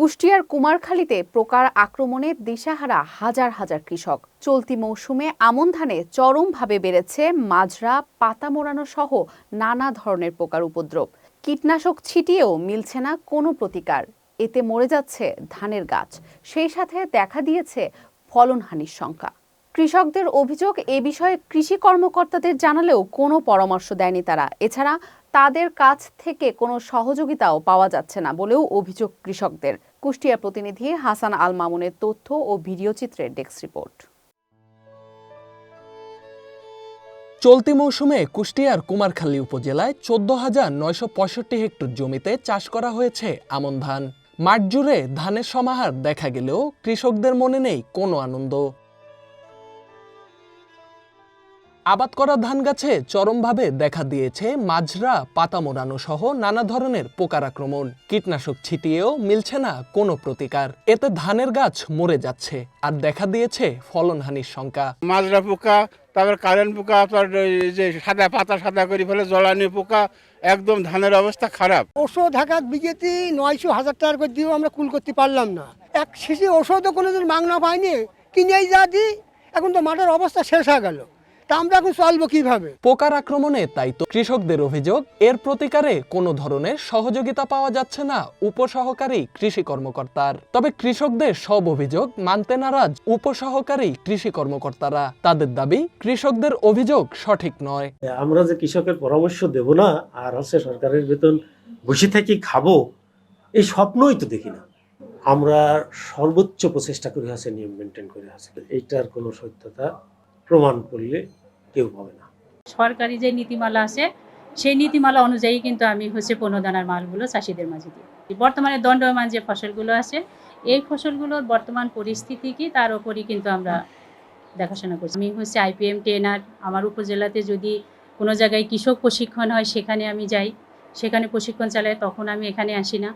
কুষ্টিয়ার কুমারখালীতে প্রকার আক্রমণে দিশাহারা হাজার হাজার কৃষক। চলতি মৌসুমে আমন ধানে চরমভাবে বেড়েছে মাজরা পাতা মোড়ানো সহ নানা ধরনের পোকার উপদ্রব। কীটনাশক ছিটিয়েও মিলছে না কোনো প্রতিকার। এতে মরে যাচ্ছে ধানের গাছ। সেই সাথে দেখা দিয়েছে ফলনহানির শঙ্কা কৃষকদের অভিযোগ এ বিষয়ে কৃষি কর্মকর্তাদের জানালেও কোনো পরামর্শ দেয়নি তারা। এছাড়া তাদের কাছ থেকে কোনো সহযোগিতাও পাওয়া যাচ্ছে না বলেও অভিযোগ কৃষকদের। কুষ্টিয়া প্রতিনিধি হাসান আল মামুনের তথ্য ও ভিডিও চিত্রের ডেস্ক রিপোর্ট। চলতি মৌসুমে কুষ্টিয়ার কুমারখালী উপজেলায় চোদ্দ হাজার নয়শো পঁয়ষট্টি হেক্টর জমিতে চাষ করা হয়েছে আমন ধান। মাঠ জুড়ে ধানের সমাহার দেখা গেলেও কৃষকদের মনে নেই কোনো আনন্দ। আবাদ করা ধান গাছে চরমভাবে দেখা দিয়েছে মাজরা পাতা মোড়ানো সহ নানা ধরনের পোকার আক্রমণ কীটনাশক ছিটিয়েও মিলছে না কোনো প্রতিকার। এতে ধানের গাছ মরে যাচ্ছে আর দেখা দিয়েছে ফলনহানির শঙ্কা। মাজরা পোকা তারপর কারেন্ট পোকা আপনার যে সাদা পাতা সাদা করে ফেলে জলানি পোকা একদম ধানের অবস্থা খারাপ। ওষুধ হাকাত বিঘেতে নয়শো হাজার টাকা করে দিয়েও আমরা কুল করতে পারলাম না। এক শিশি ওষুধও কোনোদিন মাংনা পাইনি। কিনেই যা দিই এখন তো মাঠের অবস্থা শেষ হয়ে গেল। তা আমরা এখন চলবো কীভাবে? পোকার আক্রমণে তাই তো কৃষকদের অভিযোগ এর প্রতিকারে কোনো ধরনের সহযোগিতা পাওয়া যাচ্ছে না উপসহকারী কৃষি কর্মকর্তার। তবে কৃষকদের সব অভিযোগ মানতে নারাজ উপসহকারী কৃষি কর্মকর্তারা। তাদের দাবি কৃষকদের অভিযোগ সঠিক নয়। আমরা যে কৃষকের পরামর্শ দেব না আর হচ্ছে সরকারের বেতন বসে থেকে খাব এই স্বপ্নই তো দেখি না। আমরা সর্বোচ্চ প্রচেষ্টা করে আছে নিয়ম মেনটেন করে আছে এইটার কোনো সত্যতা প্রমাণ করলে কেউ পাবে না। সরকারি যে নীতিমালা আছে, সেই নীতিমালা অনুযায়ী কিন্তু আমি হচ্ছে পণ্যদানার মালগুলো চাষিদের মাঝে দিই। বর্তমানে দণ্ডমান যে ফসলগুলো আছে, এই ফসলগুলোর বর্তমান পরিস্থিতি কি, তার ওপরই কিন্তু আমরা দেখাশোনা করছি। আমি হচ্ছে আইপিএম ট্রেনার, আমার উপজেলাতে যদি কোনো জায়গায় কৃষক প্রশিক্ষণ হয়, সেখানে আমি যাই। সেখানে প্রশিক্ষণ চালাই তখন আমি এখানে আসি না।